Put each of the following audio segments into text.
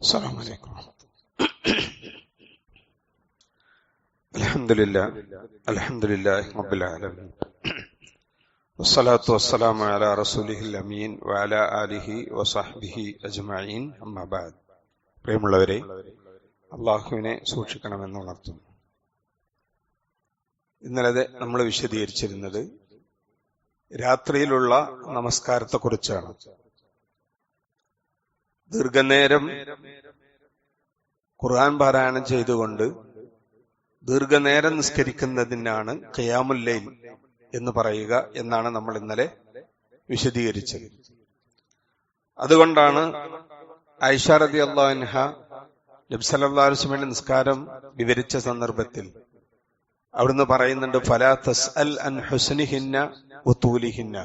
السلام عليكم الحمد لله الحمد لله رب العالمين والصلاة والسلام على رسوله الأمين وعلى آله وصحبه أجمعين أما بعد പ്രിയമുള്ളവരെ അള്ളാഹുവിനെ സൂക്ഷിക്കണമെന്ന് ഉണർത്തുന്നു ഇന്നലെ നമ്മൾ വിശദീകരിച്ചിരുന്നത് രാത്രിയിലുള്ള നമസ്കാരത്തെക്കുറിച്ചാണ് ദീർഘനേരം ഖുർആൻ പാരായണം ചെയ്തുകൊണ്ട് ദീർഘനേരം നിസ്കരിക്കുന്നതിനാണ് ഖയാമുല്ലൈൻ എന്ന് പറയുക എന്നാണ് നമ്മൾ ഇന്നലെ വിശദീകരിച്ചത്. അതുകൊണ്ടാണ് ഐഷ റബി അള്ളാഹ്ഹ നബ്സല്ലാസ്മയുടെ നിസ്കാരം വിവരിച്ച സന്ദർഭത്തിൽ അവിടുന്ന് പറയുന്നുണ്ട് ഫലാ തസ് അൽ അൻ ഹുസ്നിഹിന്ന ഉത്തൂലിഹിന്ന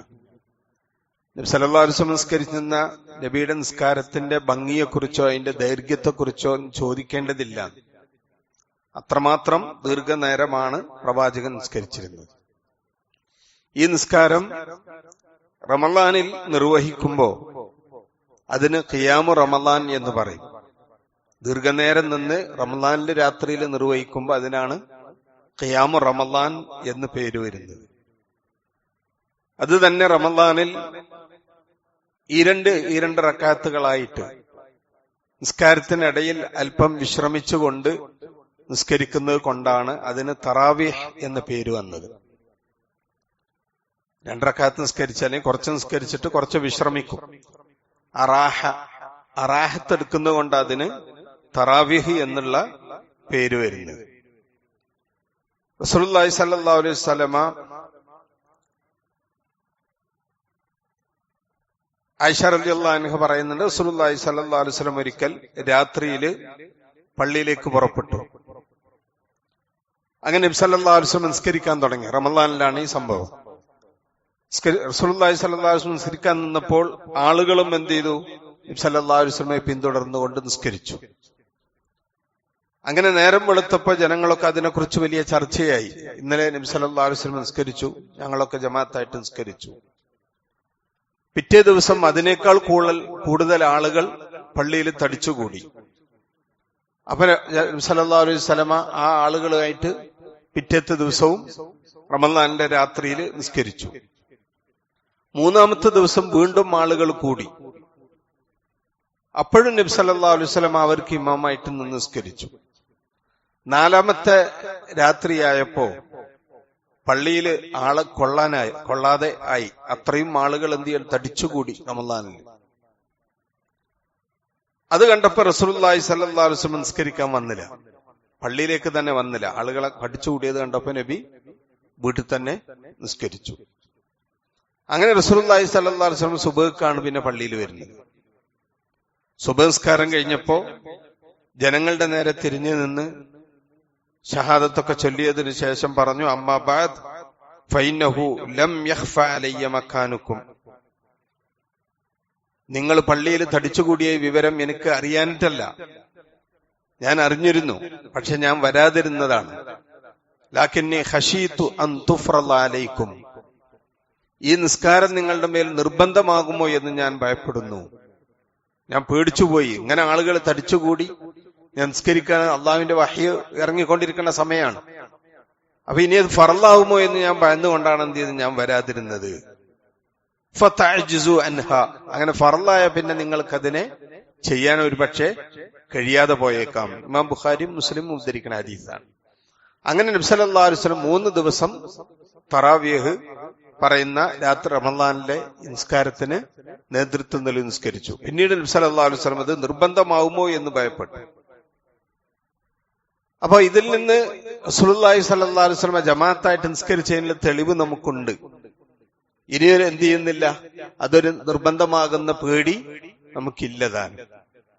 നബി സല്ലല്ലാഹു അലൈഹി വസല്ലം നിസ്കരിക്കുന്ന നബിയുടെ നിസ്കാരത്തിന്റെ ഭംഗിയെക്കുറിച്ചോ അതിന്റെ ദൈർഘ്യത്തെക്കുറിച്ചോ ചോദിക്കേണ്ടതില്ല. അത്രമാത്രം ദീർഘനേരമാണ് പ്രവാചകൻ നിസ്കരിച്ചിരുന്നത്. ഈ നിസ്കാരം റമലാനിൽ നിർവഹിക്കുമ്പോൾ അതിന് ഖിയാമു റമലാൻ എന്ന് പറയും. ദീർഘനേരം നിന്ന് റമലാനിലെ രാത്രിയിൽ നിർവഹിക്കുമ്പോൾ അതിനാണ് ഖിയാമു റമലാൻ എന്ന് പേര് വരുന്നത്. അത് തന്നെ റമദാനിൽ ഈ രണ്ട് ഈ രണ്ട് റക്കാത്തുകളായിട്ട് നിസ്കാരത്തിനിടയിൽ അല്പം വിശ്രമിച്ചുകൊണ്ട് നിസ്കരിക്കുന്നത് കൊണ്ടാണ് അതിന് തറാവിഹ് എന്ന പേര് വന്നത്. രണ്ടറക്കാത്ത് നിസ്കരിച്ചാലേ കുറച്ച് നിസ്കരിച്ചിട്ട് കുറച്ച് വിശ്രമിക്കും. അറാഹ അറാഹത്ത് എടുക്കുന്നത് കൊണ്ട് അതിന് തറാവിഹ് എന്നുള്ള പേര് വരുന്നത്. റസൂലുള്ളാഹി സ്വല്ലല്ലാഹു അലൈഹി വസല്ലമ ഐഷ അനുഹ പറയുന്നുണ്ട് റസൂലുള്ളാഹി സ്വല്ലല്ലാഹു അലൈഹി വസല്ലം ഒരിക്കൽ രാത്രിയിൽ പള്ളിയിലേക്ക് പുറപ്പെട്ടു. അങ്ങനെ അലൈഹി വസല്ലം നിസ്കരിക്കാൻ തുടങ്ങി. റമദാനിലാണ് ഈ സംഭവം. അലൈഹി വസല്ലം നിസ്കരിക്കാൻ നിന്നപ്പോൾ ആളുകളും എന്ത് ചെയ്തു? നബി സല്ലല്ലാഹു അലൈഹി വസല്ലമയെ പിന്തുടർന്നുകൊണ്ട് നിസ്കരിച്ചു. അങ്ങനെ നേരം വെളുത്തപ്പോ ജനങ്ങളൊക്കെ അതിനെക്കുറിച്ച് വലിയ ചർച്ചയായി. ഇന്നലെ നബി സല്ലല്ലാഹു അലൈഹി വസല്ലം നിസ്കരിച്ചു. ഞങ്ങളൊക്കെ ജമാഅത്തായിട്ട് നിസ്കരിച്ചു. പിറ്റേ ദിവസം അതിനേക്കാൾ കൂടുതൽ കൂടുതൽ ആളുകൾ പള്ളിയിൽ തടിച്ചുകൂടി. അപ്പൊ സല്ലാ അലൈഹി സ്വലമ ആ ആളുകളുമായിട്ട് പിറ്റേത്തെ ദിവസവും റമദാന്റെ രാത്രിയിൽ നിസ്കരിച്ചു. മൂന്നാമത്തെ ദിവസം വീണ്ടും ആളുകൾ കൂടി. അപ്പോഴും നബി സല്ലാ അലൈഹി സ്വലമ അവർക്ക് ഇമാമായിട്ട് നിന്ന് നിസ്കരിച്ചു. നാലാമത്തെ രാത്രിയായപ്പോ പള്ളിയിൽ ആളെ കൊള്ളാനായി കൊള്ളാതെ ആയി. അത്രയും ആളുകൾ എന്ത് ചെയ്യാൻ? തടിച്ചുകൂടി റമദാനിൽ. അത് കണ്ടപ്പോ അലൈഹി വസല്ലം നിസ്കരിക്കാൻ വന്നില്ല. പള്ളിയിലേക്ക് തന്നെ വന്നില്ല. ആളുകളെ കടിച്ചുകൂടിയത് കണ്ടപ്പോ നബി വീട്ടിൽ തന്നെ നിസ്കരിച്ചു. അങ്ങനെ അലൈഹി വസല്ലം സുബഹ്ക്കാണ് പിന്നെ പള്ളിയിൽ വരുന്നത്. സുബഹസ്കാരം കഴിഞ്ഞപ്പോ ജനങ്ങളുടെ നേരെ തിരിഞ്ഞു നിന്ന് ഷഹാദത്തൊക്കെ ചൊല്ലിയതിന് ശേഷം പറഞ്ഞു അമ്മാബാദ് ലം അലയ്യ നിങ്ങൾ പള്ളിയിൽ തടിച്ചുകൂടിയ വിവരം എനിക്ക് അറിയാനിട്ടല്ല. ഞാൻ അറിഞ്ഞിരുന്നു പക്ഷെ ഞാൻ വരാതിരുന്നതാണ്. ലാക്കിന്നെ ഈ നിസ്കാരം നിങ്ങളുടെ മേൽ നിർബന്ധമാകുമോ എന്ന് ഞാൻ ഭയപ്പെടുന്നു. ഞാൻ പേടിച്ചുപോയി. ഇങ്ങനെ ആളുകൾ തടിച്ചുകൂടി. ഞാൻ നിസ്കരിക്കാൻ അള്ളാഹുവിന്റെ വഹി ഇറങ്ങിക്കൊണ്ടിരിക്കുന്ന സമയമാണ്. അപ്പൊ ഇനി അത് ഫറലാവുമോ എന്ന് ഞാൻ ഭയന്നുകൊണ്ടാണ് എന്ത് ചെയ്ത് ഞാൻ വരാതിരുന്നത്. അൻഹ. അങ്ങനെ ഫറലായ പിന്നെ നിങ്ങൾക്കതിനെ ചെയ്യാൻ ഒരു പക്ഷേ കഴിയാതെ പോയേക്കാം. ഇമാം ബുഖാരി മുസ്ലിം ഉദ്ധരിക്കുന്ന ഹദീസാണ്. അങ്ങനെ നബ്സല്ലാ അലുസ്ലം മൂന്ന് ദിവസം തറാവിയഹ് പറയുന്ന രാത്രി റമദാനിലെ നിസ്കാരത്തിന് നേതൃത്വം നൽകി നിസ്കരിച്ചു. പിന്നീട് നബ്സല്ലാ അലുസ്ലം അത് നിർബന്ധമാവുമോ എന്ന് ഭയപ്പെട്ടു. അപ്പൊ ഇതിൽ നിന്ന് സുലുല്ലാഹി സല്ലാ അലുസ്ലമ ജമാഅത്തായിട്ട് നിസ്കരിച്ചതിനുള്ള തെളിവ് നമുക്കുണ്ട്. ഇനി എന്ത് ചെയ്യുന്നില്ല? അതൊരു നിർബന്ധമാകുന്ന പേടി നമുക്കില്ലതാൻ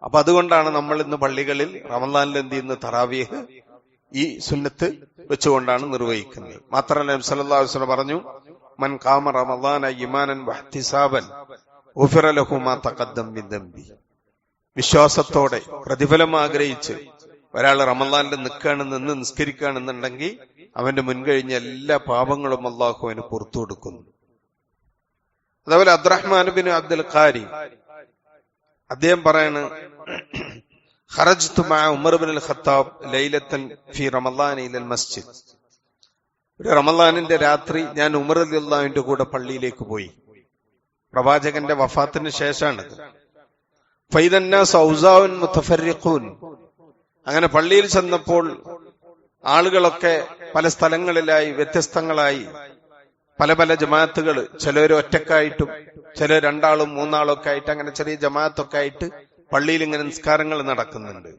അപ്പൊ അതുകൊണ്ടാണ് നമ്മൾ ഇന്ന് പള്ളികളിൽ റമദാനിൽ എന്ത് ചെയ്യുന്ന തറാവിയഹ് ഈ സുന്നത്ത് വെച്ചുകൊണ്ടാണ് നിർവഹിക്കുന്നത്. മാത്രമല്ല വസല്ലം പറഞ്ഞു മൻ കാമ റമദാന ഇമാനൻ വഹ്തിസാബൻ വിശ്വാസത്തോടെ പ്രതിഫലം ആഗ്രഹിച്ച് ഒരാൾ റമദാനിൽ നിൽക്കുകയാണ് നിന്ന് നിസ്കരിക്കുകയാണെന്നുണ്ടെങ്കിൽ അവന്റെ മുൻകഴിഞ്ഞ എല്ലാ പാപങ്ങളും അള്ളാഹു അവന് പുറത്തു കൊടുക്കുന്നു. അതേപോലെ അബ്ദുറഹ്മാൻ ബിൻ അബ്ദുൽ ഖാരി അദ്ദേഹം പറയാണ് ഖറജ്തു മാ ഉമർ ബിൻ ഖത്താബ് ലൈലത്തൻ ഫി മസ്ജിദ്. ഒരു റമദാനിന്റെ രാത്രി ഞാൻ ഉമർ അലിയുള്ളാവിന്റെ കൂടെ പള്ളിയിലേക്ക് പോയി. പ്രവാചകന്റെ വഫാത്തിന് ശേഷമാണ് അങ്ങനെ പള്ളിയിൽ ചെന്നപ്പോൾ ആളുകളൊക്കെ പല സ്ഥലങ്ങളിലായി വ്യത്യസ്തങ്ങളായി. പല പല ജമാഅത്തുകൾ ചിലർ ഒറ്റക്കായിട്ടും ചിലർ രണ്ടാളും മൂന്നാളും ഒക്കെ ആയിട്ട് അങ്ങനെ ചെറിയ ജമാഅത്തൊക്കെ ആയിട്ട് പള്ളിയിൽ ഇങ്ങനെ നിസ്കാരങ്ങൾ നടക്കുന്നുണ്ട്.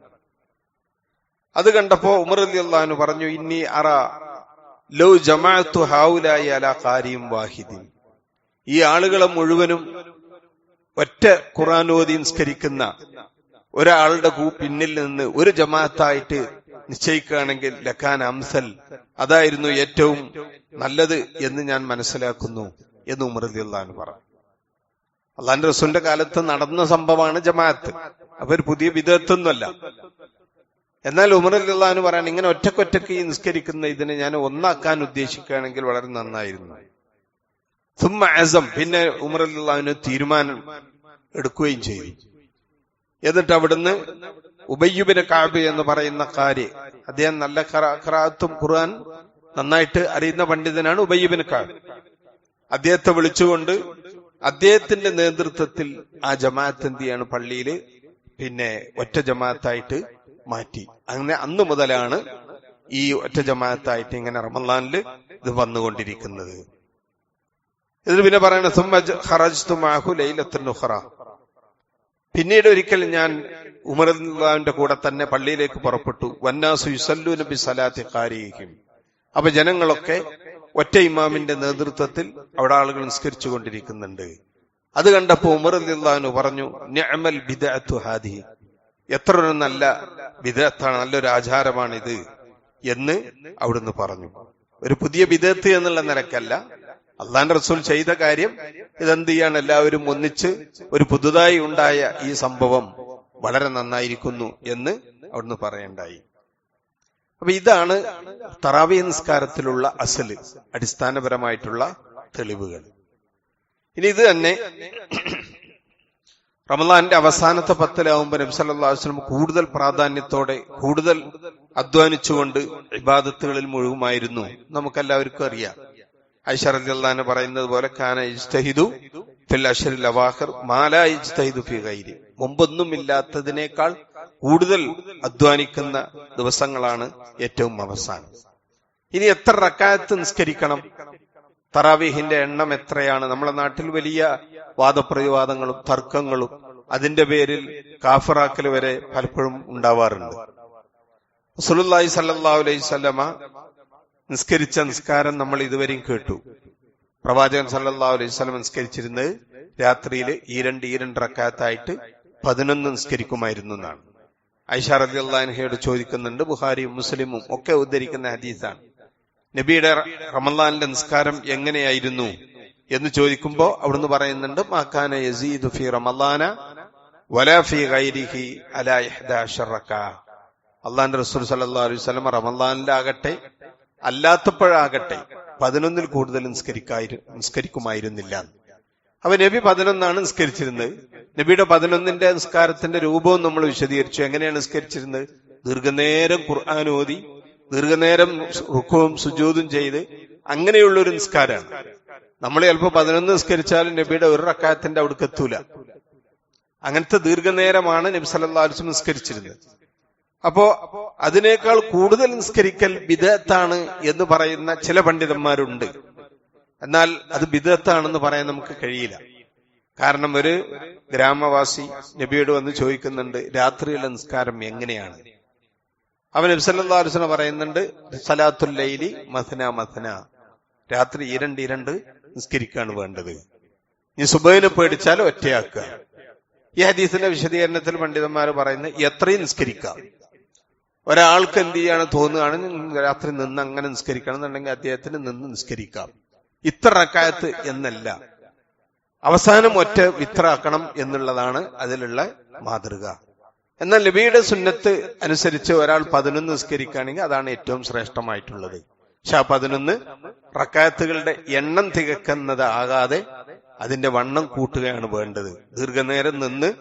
അത് കണ്ടപ്പോ ഉമർ അലി അള്ളഹാനു പറഞ്ഞു ഇനി അറ ലോ ജമാഅത്തു ഹാവുലായി അല കാരിയും വാഹിദിൻ. ഈ ആളുകളെ മുഴുവനും ഒറ്റ ഖുറാനോദി നിസ്കരിക്കുന്ന ഒരാളുടെ പിന്നിൽ നിന്ന് ഒരു ജമാഅത്തായിട്ട് നിശ്ചയിക്കുകയാണെങ്കിൽ ലഖാൻ അംസൽ അതായിരുന്നു ഏറ്റവും നല്ലത് എന്ന് ഞാൻ മനസ്സിലാക്കുന്നു എന്ന് ഉമർ അലി പറഞ്ഞു. അള്ളാന്റെ റസൂലിന്റെ കാലത്ത് നടന്ന സംഭവമാണ് ജമാഅത്ത്. അപ്പൊ ഒരു പുതിയ വിധത്തൊന്നുമല്ല എന്നാൽ ഉമർ അല്ലാന്ന് പറയാൻ ഇങ്ങനെ ഒറ്റക്കൊറ്റക്ക് നിസ്കരിക്കുന്ന ഇതിനെ ഞാൻ ഒന്നാക്കാൻ ഉദ്ദേശിക്കുകയാണെങ്കിൽ വളരെ നന്നായിരുന്നു. സുമ്മ ആസം പിന്നെ ഉമർ അല്ലാവിന് തീരുമാനം എടുക്കുകയും ചെയ്തു. എന്നിട്ട് അവിടുന്ന് ഉബയ്യുബിന് കാബ് എന്ന് പറയുന്ന കാര്യം അദ്ദേഹം നല്ല ഖറാത്തും ഖുർആൻ നന്നായിട്ട് അറിയുന്ന പണ്ഡിതനാണ് ഉബയ്യുബിന് കാബ്. അദ്ദേഹത്തെ വിളിച്ചുകൊണ്ട് അദ്ദേഹത്തിന്റെ നേതൃത്വത്തിൽ ആ ജമാഅത്ത് എന്ത് ചെയ്യാണ് പള്ളിയിൽ പിന്നെ ഒറ്റ ജമാഅത്തായിട്ട് മാറ്റി. അങ്ങനെ അന്ന് മുതലാണ് ഈ ഒറ്റ ജമാഅത്തായിട്ട് ഇങ്ങനെ റമദാനിൽ ഇത് വന്നുകൊണ്ടിരിക്കുന്നത്. ഇതിൽ പിന്നെ പറയണ പിന്നീട് ഒരിക്കൽ ഞാൻ ഉമർന്റെ കൂടെ തന്നെ പള്ളിയിലേക്ക് പുറപ്പെട്ടു. വന്നാസു യുസല്ലു നബി സലാത്തി കാരിയും അപ്പൊ ജനങ്ങളൊക്കെ ഒറ്റ ഇമാമിന്റെ നേതൃത്വത്തിൽ അവിടെ ആളുകൾ നിസ്കരിച്ചു കൊണ്ടിരിക്കുന്നുണ്ട് അത് കണ്ടപ്പോ ഉമർ അള്ളാഹു പറഞ്ഞു ഞമൽ ബിദഅത്തു ഹാദി എത്ര ഒരു നല്ല വിദഗ്ധാണ് നല്ലൊരു ആചാരമാണിത് എന്ന് അവിടുന്ന് പറഞ്ഞു. ഒരു പുതിയ വിദഗ്ധ എന്നുള്ള നിലക്കല്ല അള്ളാന്റെ റസൂൽ ചെയ്ത കാര്യം ഇതെന്ത് ചെയ്യാണ്? എല്ലാവരും ഒന്നിച്ച് ഒരു പുതുതായി ഉണ്ടായ ഈ സംഭവം വളരെ നന്നായിരിക്കുന്നു എന്ന് അവിടുന്ന് പറയണ്ടായി. അപ്പൊ ഇതാണ് തറാവി നിസ്കാരത്തിലുള്ള അസൽ അടിസ്ഥാനപരമായിട്ടുള്ള തെളിവുകൾ. ഇനി ഇത് തന്നെ റമദാന്റെ അവസാനത്തെ പത്തിലാവുമ്പോൾ നബ്സല്ലാസ്ലം കൂടുതൽ പ്രാധാന്യത്തോടെ കൂടുതൽ അധ്വാനിച്ചുകൊണ്ട് ഇബാദത്തുകളിൽ മുഴുകുമായിരുന്നു നമുക്കെല്ലാവർക്കും അറിയാം. അലിഅള്ളഹാന് പറയുന്നത് പോലെ കാന ഇജ്തഹിദു ഫിൽ അവാഖർ മാല ഇജ്തഹിദു ഫി ഗൈരി. മുമ്പൊന്നും ഇല്ലാത്തതിനേക്കാൾ കൂടുതൽ അധ്വാനിക്കുന്ന ദിവസങ്ങളാണ് ഏറ്റവും അവസാനം. ഇനി എത്ര റക്കായത്ത് നിസ്കരിക്കണം? തറാവീഹിന്റെ എണ്ണം എത്രയാണ്? നമ്മുടെ നാട്ടിൽ വലിയ വാദപ്രതിവാദങ്ങളും തർക്കങ്ങളും അതിന്റെ പേരിൽ കാഫറാക്കൽ വരെ പലപ്പോഴും ഉണ്ടാവാറുണ്ട്. സുലുല്ലായി സല്ലാ അലൈഹി സ്വല്ലമ നിസ്കരിച്ച നിസ്കാരം നമ്മൾ ഇതുവരെയും കേട്ടു. പ്രവാചകൻ സല്ലാ അലൈഹി സ്വലം നിസ്കരിച്ചിരുന്നത് രാത്രിയിൽ ഈ രണ്ട് ഈ രണ്ട് റക്കാത്തായിട്ട് പതിനൊന്ന് നിസ്കരിക്കുമായിരുന്നു എന്നാണ്. ഐഷ അലി അള്ളാഹിനെയോട് ചോദിക്കുന്നുണ്ട് ബുഹാരിയും മുസ്ലിമും ഒക്കെ ഉദ്ധരിക്കുന്ന ഹദീസാണ്. നബിയുടെ റമലാനിന്റെ നിസ്കാരം എങ്ങനെയായിരുന്നു എന്ന് ചോദിക്കുമ്പോൾ അവിടുന്ന് പറയുന്നുണ്ട് മാക്കാന യസീദു ഫി ഫി ഗൈരിഹി അള്ളാന്റെ റസൂൽ സല്ലല്ലാഹു അലൈഹി വസല്ലം റമലാനിലാകട്ടെ അല്ലാത്തപ്പോഴാകട്ടെ പതിനൊന്നിൽ കൂടുതൽ നിസ്കരിക്കായി നിസ്കരിക്കുമായിരുന്നില്ല. അപ്പൊ നബി പതിനൊന്നാണ് നിസ്കരിച്ചിരുന്നത്. നബിയുടെ പതിനൊന്നിന്റെ നിസ്കാരത്തിന്റെ രൂപവും നമ്മൾ വിശദീകരിച്ചു. എങ്ങനെയാണ് നിസ്കരിച്ചിരുന്നത്? ദീർഘനേരം ഖുർആൻ ഓതി ദീർഘനേരം റുഖവും സുജൂതും ചെയ്ത് അങ്ങനെയുള്ള ഒരു നിസ്കാരമാണ് നമ്മൾ ചിലപ്പോൾ പതിനൊന്ന് നിസ്കരിച്ചാലും നബിയുടെ ഒരു റക്കായത്തിന്റെ അവിടേക്ക് എത്തൂല അങ്ങനത്തെ ദീർഘനേരമാണ് നബി സല്ലാ നിസ്കരിച്ചിരുന്നത്. അപ്പോ അതിനേക്കാൾ കൂടുതൽ നിസ്കരിക്കൽ ബിദത്താണ് എന്ന് പറയുന്ന ചില പണ്ഡിതന്മാരുണ്ട്. എന്നാൽ അത് ബിദത്താണെന്ന് പറയാൻ നമുക്ക് കഴിയില്ല. കാരണം ഒരു ഗ്രാമവാസി നബിയോട് വന്ന് ചോദിക്കുന്നുണ്ട് രാത്രിയിലെ നിസ്കാരം എങ്ങനെയാണ്? അവൻ നബ്സല്ലാസ്ലം പറയുന്നുണ്ട് സലാത്തുൽ ലൈലി മഥന മഥന. രാത്രി ഇരണ്ട് ഇരണ്ട് നിസ്കരിക്കാണ് വേണ്ടത്. ഈ സുബൈനെ പേടിച്ചാൽ ഒറ്റയാക്കുക. ഈ ഹദീസിന്റെ വിശദീകരണത്തിൽ പണ്ഡിതന്മാർ പറയുന്നത് എത്രയും നിസ്കരിക്കാം. ഒരാൾക്ക് എന്ത് ചെയ്യാണ് തോന്നുകയാണ് രാത്രി നിന്ന് അങ്ങനെ നിസ്കരിക്കണം എന്നുണ്ടെങ്കിൽ അദ്ദേഹത്തിന് നിന്ന് നിസ്കരിക്കാം. ഇത്ര റക്കായത്ത് എന്നല്ല. അവസാനം ഒറ്റ വിത്രാക്കണം എന്നുള്ളതാണ് അതിലുള്ള മാതൃക. എന്നാൽ ലബിയുടെ സുന്നത്ത് അനുസരിച്ച് ഒരാൾ പതിനൊന്ന് നിസ്കരിക്കുകയാണെങ്കിൽ അതാണ് ഏറ്റവും ശ്രേഷ്ഠമായിട്ടുള്ളത്. പക്ഷെ ആ പതിനൊന്ന് റക്കായത്തുകളുടെ എണ്ണം തികക്കുന്നത് ആകാതെ അതിന്റെ വണ്ണം കൂട്ടുകയാണ് വേണ്ടത്. ദീർഘനേരം നിന്ന്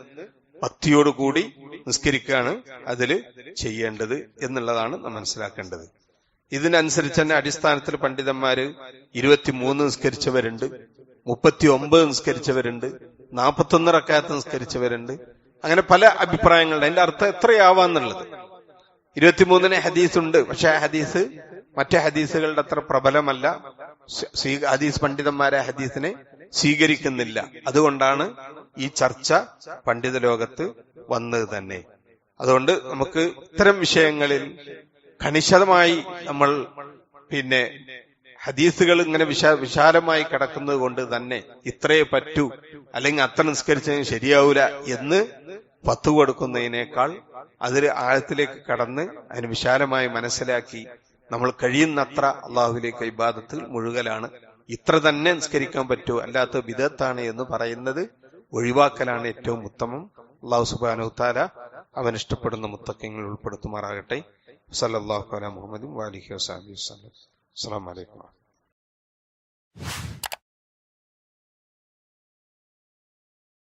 ഭക്തിയോടുകൂടി നിസ്കരിക്കുകയാണ് അതിൽ ചെയ്യേണ്ടത് എന്നുള്ളതാണ് നാം മനസ്സിലാക്കേണ്ടത്. ഇതിനനുസരിച്ച് തന്നെ അടിസ്ഥാനത്തിൽ പണ്ഡിതന്മാര് ഇരുപത്തിമൂന്ന് നിസ്കരിച്ചവരുണ്ട് മുപ്പത്തി ഒമ്പത് നിസ്കരിച്ചവരുണ്ട് നാൽപ്പത്തൊന്ന് റക്കാത്ത് നിസ്കരിച്ചവരുണ്ട്. അങ്ങനെ പല അഭിപ്രായങ്ങളുണ്ട്. അതിന്റെ അർത്ഥം എത്രയാവാന്നുള്ളത് ഇരുപത്തിമൂന്നിന് ഹദീസ് ഉണ്ട്. പക്ഷെ ആ ഹദീസ് മറ്റേ ഹദീസുകളുടെ അത്ര പ്രബലമല്ല. ഹദീസ് പണ്ഡിതന്മാരെ ഹദീസിനെ സ്വീകരിക്കുന്നില്ല. അതുകൊണ്ടാണ് ഈ ചർച്ച പണ്ഡിത ലോകത്ത് വന്നത് തന്നെ. അതുകൊണ്ട് നമുക്ക് ഇത്തരം വിഷയങ്ങളിൽ കണിശതമായി നമ്മൾ പിന്നെ ഹദീസുകൾ ഇങ്ങനെ വിശാ വിശാലമായി കിടക്കുന്നത് കൊണ്ട് തന്നെ ഇത്രയേ പറ്റൂ അല്ലെങ്കിൽ അത്ര നിസ്കരിച്ചതിന് ശരിയാവൂല എന്ന് പത്തു കൊടുക്കുന്നതിനേക്കാൾ അതിൽ ആഴത്തിലേക്ക് കടന്ന് അതിന് വിശാലമായി മനസ്സിലാക്കി നമ്മൾ കഴിയുന്നത്ര അള്ളാഹുലേക്ക് ഇബാദത്തിൽ മുഴുകലാണ്. ഇത്ര തന്നെ നിസ്കരിക്കാൻ പറ്റൂ അല്ലാത്ത വിധത്താണ് എന്ന് പറയുന്നത് ഒഴിവാക്കലാണ് ഏറ്റവും ഉത്തമം. അള്ളാഹു സുബാനുത്താല അവൻ ഇഷ്ടപ്പെടുന്ന മുത്തക്കങ്ങൾ ഉൾപ്പെടുത്തുമാറാകട്ടെ. സല്ലാഹു അല മുഹമ്മദും വാലിഹി വസാബി വസ്ലം അസ്സാം വലൈക്കും